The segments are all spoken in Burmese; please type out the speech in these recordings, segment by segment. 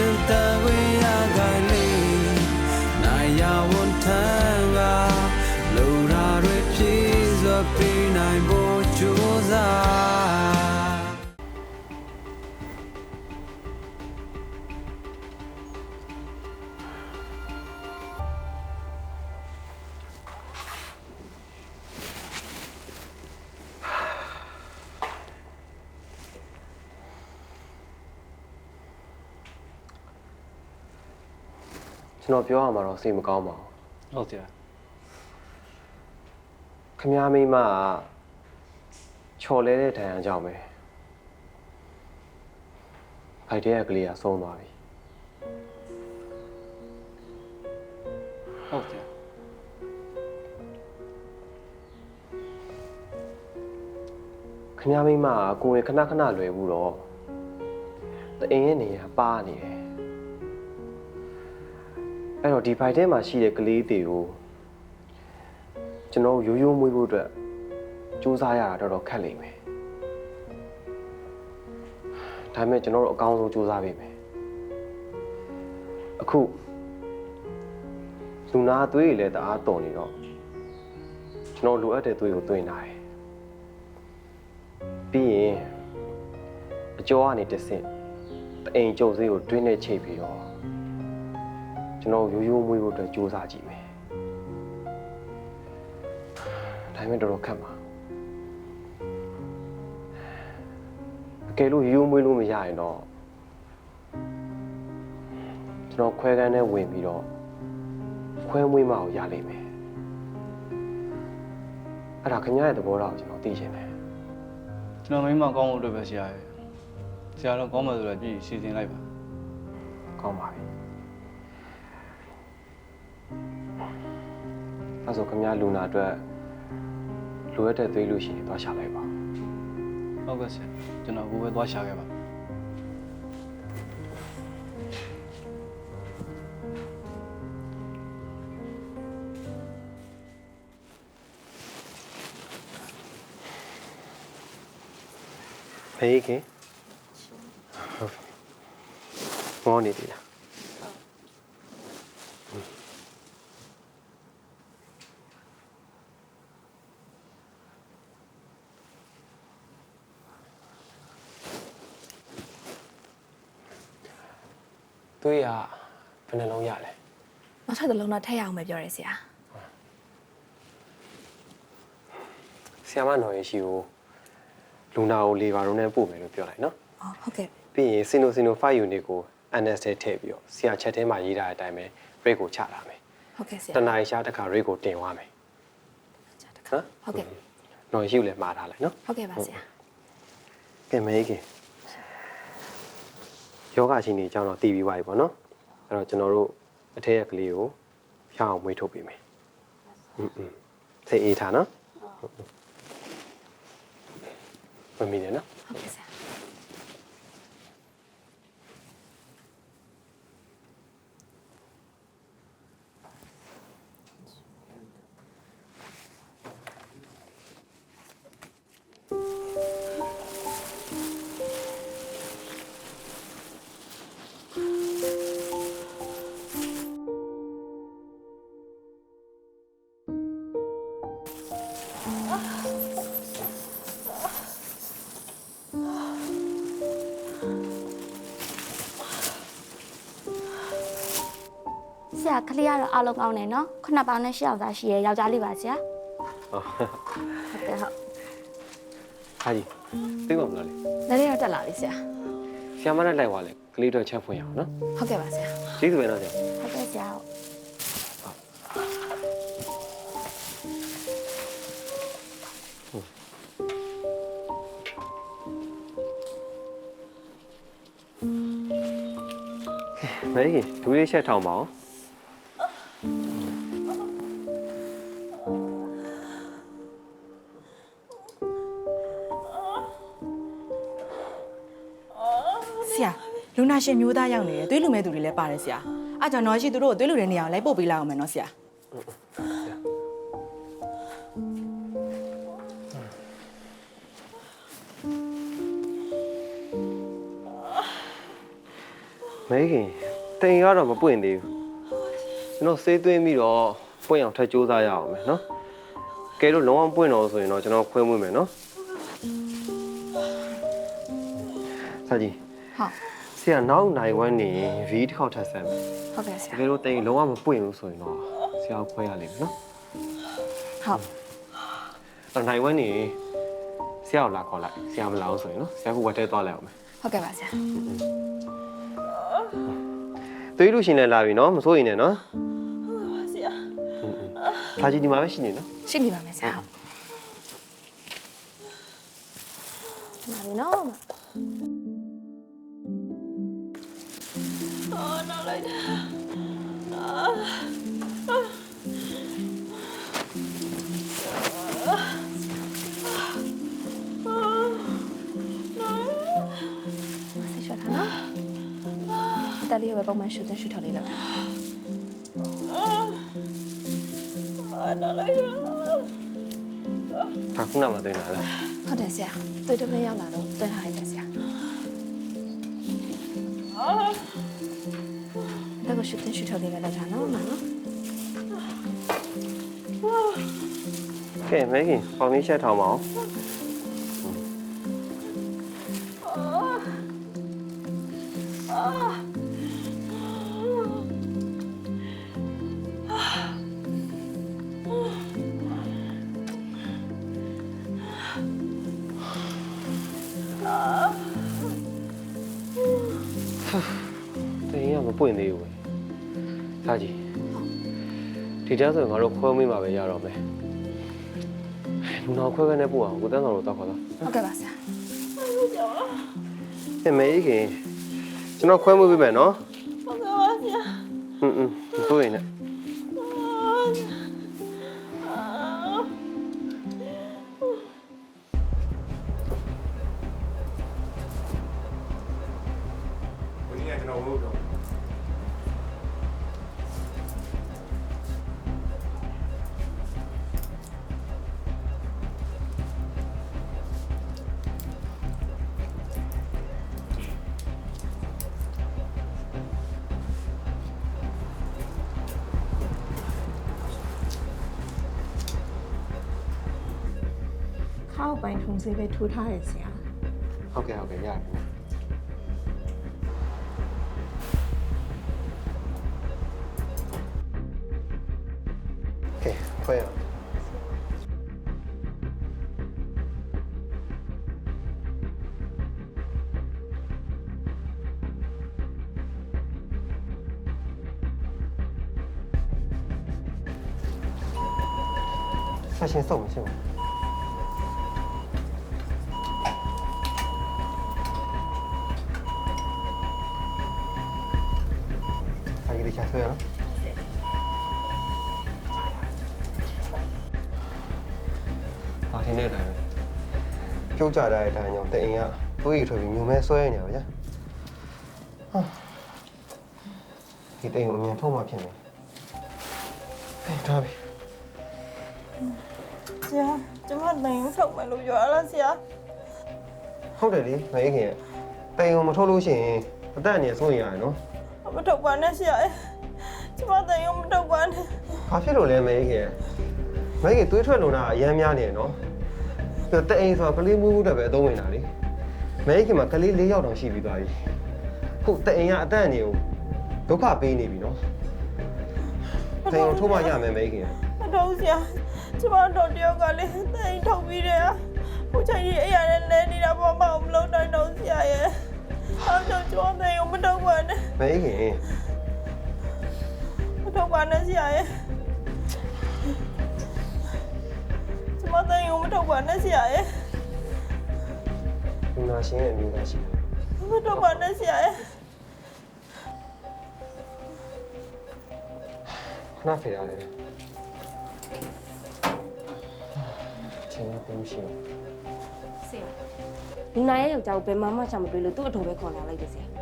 ရှ ကျွန်တော်ပြောရမှာတော့စိတ်မကောင်းပါဘူးဟုတ်တယ်ခမားမိမကချော်လဲတဲ့ဒဏ်ရာကြောင့်ပဲဖိုက်တဲ့ကလေးကဆုံးသွားပြီဟုတ်တယ်ခမားမိမကကိုယ်ဝင်ခဏခဏလွယ်ဘူးတော့တအင်းရဲ့နေရပါနေတယ် အဲ့တော့ဒီဖိုက်ထဲမှာရှိတဲ့ကလေးတွေကိုကျွန်တော်ရိုးရိုးမွေးဖို့အတွက်စူးစမ်းရတာတော်တော်ခက်လိမ့်မယ်ဒါပေမဲ့ကျွန်တော်တို့အကောင်းဆုံးစူးစမ်းပေးမယ်အခုလူနာသွေးရည်လည်းတအားတော်နေတော့ကျွန်တော်လိုအပ်တဲ့သွေးကိုသွင်းထားတယ်ပြီးရင်အကျော်ကနေတစ်ဆင့်တအိမ်ကျုပ်စေးကိုတွင်းနဲ့ချိတ်ပြီးတော့ ကျွန်တော်ရိုးရိုးမွေးဖို့အတွက်စူးစမ်းကြည့်မယ်။ဒါပေမဲ့တော်တော်ခက်ပါအကယ်လို့ရိုးရိုးမွေးလို့မရရင်တော့ကျွန်တော်ခွဲကန်းနဲ့ဝင်ပြီးတော့ခွဲမွေးမအောင်ရလိမ့်မယ်။အဲ့ဒါခင်ဗျားရဲ့သဘောထားကိုကျွန်တော်သိချင်တယ်ကျွန်တော်မိမကောင်းဖို့အတွက်ပဲဆရာရဲ့ဆရာတော့ကောင်းမှဆိုတော့ကြည့်စီစဉ်လိုက်ပါကောင်းပါပြီ အဲဆိုခမရလူနာအတွက်လိုအပ်တဲ့သွေးလို့ရှိရင်သွားရှာလိုက်ပါဟုတ်ကဲ့ဆရာကျွန်တော်ကိုပဲသွားရှာခဲ့ပါဖေးခင်မောနေပြီလား သွေးကဘယ်နှလုံးရလဲနောက်ထပ်တစ်လုံးတော့ထည့်ရအောင်ပဲပြောရဲဆရာဆီယမနော်ရေရှိကိုလူနာကိုလေပါရုံနဲ့ပို့မယ်လို့ပြောလိုက်နော်။အော်ဟုတ်ကဲ့ပြီးရင်စင်နိုစင်နို5 unit ကို NS ထဲထည့်ပြီးတော့ဆရာချက်ထဲမှာရေးထားတဲ့အတိုင်းပဲ rate ကိုချလာမယ်ဟုတ်ကဲ့ဆရာတနားရီရှားတစ်ခါ rate ကိုတင်သွားမယ်။ဟုတ်ဟုတ်ကဲ့နော်ရှိကိုလည်းမှားထားလိုက်နော်ဟုတ်ကဲ့ပါဆရာ ကဲမေးခင် ယောဂရှင်တွေအကြောင်းတော့တည်ပြီးပါပြီပေါ့နော်အဲ့တော့ကျွန်တော်တို့အထက်ရက်ကလေးကိုရအောင်မွေးထုတ်ပေးမယ်อืมอืมစိတ်အေးထားနော်မမီနဲ့နော် ဟုတ်ကဲ့ဆရာ ကလေးကတော့အားလုံးကောင်းတယ်နော်ခုနှစ်ပေါင်းနဲ့ရှစ်ယောက်သားရှိရယောက်ျားလေးပါဆရာဟုတ်ဟုတ်ကဲ့ဟုတ်ဟာကြီးသိပါမလားလေ။လည်းတော့တက်လာပြီဆရာဆရာမနဲ့လိုက်သွားလေကလေးတော့ချက်ဖွင့်ရအောင်နော်။ဟုတ်ကဲ့ပါဆရာကျေးဇူးပဲနော်ဆရာဟုတ်ကဲ့ဆရာဟုတ်မေးကြီးဒူးလေးချက်ထောင်ပါအောင် ရာလူနာရှင်မျိုးသားရောက်နေတယ်သွေးလူမဲ့သူတွေလည်းပါတယ်ဆရာအားကြောင့်တော့ရှိသူတို့ကိုသွေးလူတဲ့နေရာကိုလိုက်ပို့ပေးလိုက်အောင်မယ်နော်ဆရာမမဲခင်တိမ်ကတော့မပွင့်သေးဘူးကျွန်တော်စေးသွင်းပြီးတော့ပွင့်အောင်ထပ်ကြိုးစားရအောင်မယ်နော်ကဲလို့လုံးဝပွင့်တော့ဆိုရင်တော့ကျွန်တော်ခွဲမွေးမယ်နော်စာကြီး ဟုတ်ဆရာနောက်နိုင်ဝမ်းနေဗီတစ်ခေါက်ထပ်ဆက်မယ်ဟုတ်ကဲ့ဆတရာကယ်လို့တိမ်လုံးဝမပွင့်ဘူးဆိုရင်တော့ဆရာကိုခွဲရလိမ့်မယ်နော်ဟုတ်အဲ့နိုင်ဝမ်းနေဆရာကိုလာခေါ်လိုက်ဆရာမလာဘူးဆိုရင်နော်ဆရာကဝတ်ထဲသွားလိုက်အောင်မယ်ဟုတ်ကဲ့ပါဆရာသွေးလူရှင်လည်းလာပြီနော်မစိုးရင်လည်းနော်ဆရာစာကြီးဒီမှာပဲရှိနေနော်ရှိနေပါမယ်ဆရာဟုတ်နာပြီနော်အော်နောက်လိုက်တာဆိတ်ရှော့ထားနော်တက်လေးကိုပဲပုံမှန် ရှူတင်ရှူထောက်လေးလုပ်တာအော်နောက်လိုက်တာဒါခုနမှသွင်းလာလားဟုတ်တယ်ဆရာတွေ့တမရောက်လာတော့တွန်းထားလိုက်တယ်ဆရာဒါကိုရှူတ င်ရှူထောက်လေးပဲလုပ်တာနော်မနော်ကဲမဲခင်ပေါင်လေးရှက်ထောင်ပါအောင်တိ ဒါကြီးဒီတန်းဆိုရင်ငါတို့ခွဲမိမှာပဲရတော့မယ်။လူတော်ခွဲခဲနဲ့ပို့အောင်ကိုတန်းဆောင်တို့တောက်ခေါ်တော့ဟုတ်ကဲ့ပါဆရာ။အမေကြီးခင်ကျွန်တော်ခွဲမှုပြမယ်နော်ဟုတ်ကဲ့ပါဆရာ။ဟွန်းဟွန်းမစိုးရင်နဲ့ ည်းကိုကြီးကကျွန်တော်တို့တော့ခောက်ပိုင်ထုံစေးပဲထိုးထားရဆရာဟုတ်ကဲ့ဟုတ်ကဲ့ရတယ်ကဲ ဆက်ရှင်စုံမရှိဘူး။အကြီးလေးချဆွဲရအောင်။ဟာဒီနေ့တိုင်းပဲ။ကျုပ်ကြတဲ့အတိုင်းကြောင့်တအိမ်ကတွေးရထွက်ပြီးညုံမဲဆွဲနေရပါဗျာ။ဟာဒီတိမ်ကိုအမြင်ထုတ်မှဖြစ်နေ။ဟဲ့ဒါပဲဆရာကျမတိုင်ထုတ်မယ်လို့ပြောရလားဆရာဟုတ်တယ်လေမအေးခင်တိမ်ကိုမထုတ်လို့ရှိရင်အသက်အန္တရာယ်ဆုံးရရတယ်နော်မထုတ်ပါနဲ့ဆရာ ကျမတိုင်ရောမထုတ်ပါနဲ့။ဘာဖြစ်လို့လဲမအေးခင်မအေးခင်သွေးထွက်လုံတာအရမ်းများနေတယ်နော်။ပြီးတော့တအိမ်ဆိုတာကလေးမွေးမှုတက်ပဲအသုံးဝင်တာလေ။မအေးခင်မှာကလေး၄ယောက်တောင်ရှိပြီးသွားပြီ။ဟုတ်တအိမ်ကအသက်အန္တရာယ်ကိုဒုက္ခပေးနေပြီနော်။တိမ်ကိုထုတ်မှရမယ်မအေးခင်မထုတ်ဆရာကျမတို့တယောက်ကလည်းတိုင်ထုတ်ပြီးတယ်ဟိုချိန်ကြီးအဲ့ရနဲ့လဲနေတာပေါ့မအောင်မလုပ်နိုင်တော့ဆရာရဲ့အားကြောင့်ကျမတိုင်ရောမထုတ်ပါနဲ့မအေးခင်မ ထုတ်ပါနဲ့ဆရာရဲ့ကျမတိုင်ရောမထုတ်ပါနဲ့ဆရာရဲ့လူနာရှင်ရဲ့အမျိုးသားရှိတယ်မထုတ်ပါနဲ့ဆရာရဲ့။ခဏဖေးရတယ်။ချင်းပုံရှိတယ်လူနာရဲ့ယောက်ျားကိုဘယ်မှမှချမတွေ့လို့သူ့အထုံပဲခေါ်လာလိုက်တယ်ဆရာ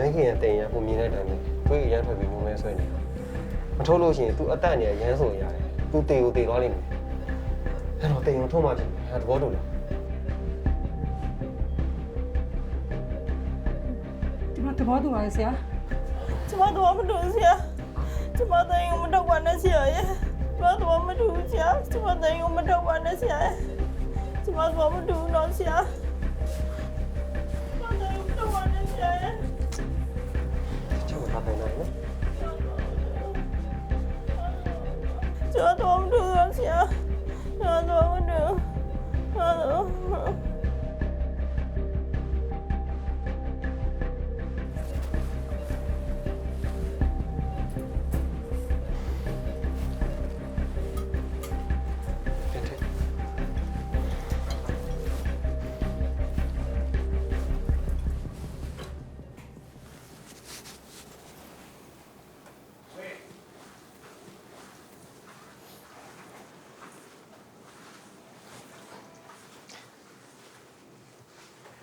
မဲခင်ရဲ့တင်ရပုံမြင်တဲ့တန်းနဲ့တွေးရမ်းထွက်ပြီးမုံမဲဆွဲနေတာမထုတ်လို့ရှိရင် तू အသက်အန္တရာယ်ရမ်းဆိုရတယ် तू တေကိုတေသွားလိမ့်မယ်အဲ့တော့တင်ကိုထုတ်မှဖြစ်မယ်ဟာသဘောတူလားသဘောတူပါရဲ့ဆရာကျမတော့မတူဆရာကျမတိုင်းကိုမတော့ပါနဲ့ဆရာရဲ့ကျမတော့မတူဆရာကျမတိုင်းကိုမတော့ပါနဲ့ဆရာကျမတော့မတူတော့ဆရာ ကျမ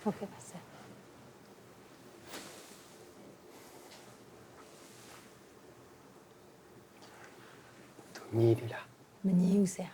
ဟုတ်ကဲ့ပါဆရာသူမြည်တယ်လားမငြင်းဘူးဆရာ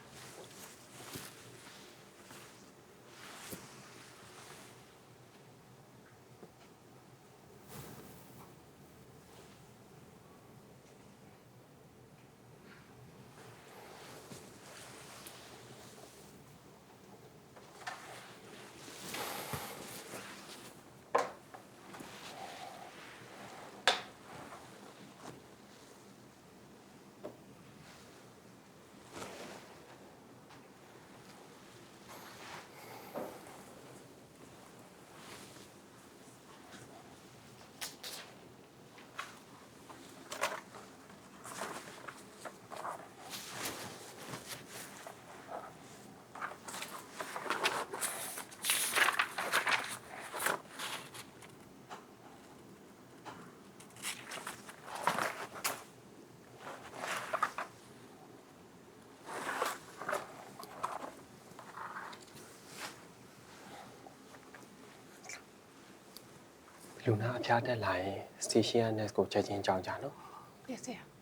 လူနာအဖျားတက်လာရင် station nurse ကိုချက်ချင်းကြောက်ကြနော်ဟုတ်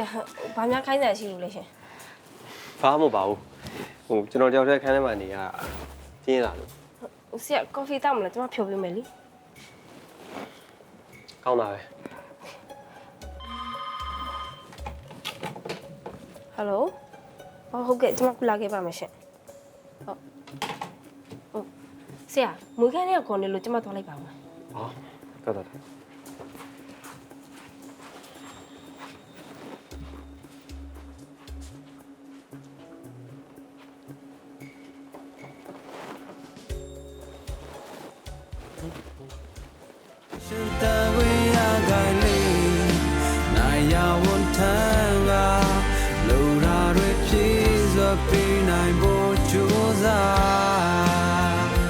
ရာဘာများခိုင်းတယ်ရှိလို့လဲရှင်ဘာမှမပါဘူးဟိုကျွန်တော်တယောက်တည်းခန်းထဲမှာနေရပြင်းလာလို့ဆရာကော်ဖီတောက်မလားကျွန်မဖြောပေးမယ်လीကောင်းတာပဲဟယ်လိုဟောဟုတ်ကဲ့ကျွန်မခုလာခဲ့ပါမယ်ရှင်ဟုတ်ဟုတ်ဆရာမွေးခန်းလေးကခေါ်နေလို့ကျွန်မသွားလိုက်ပါဦးမယ်ဟောတော်တော်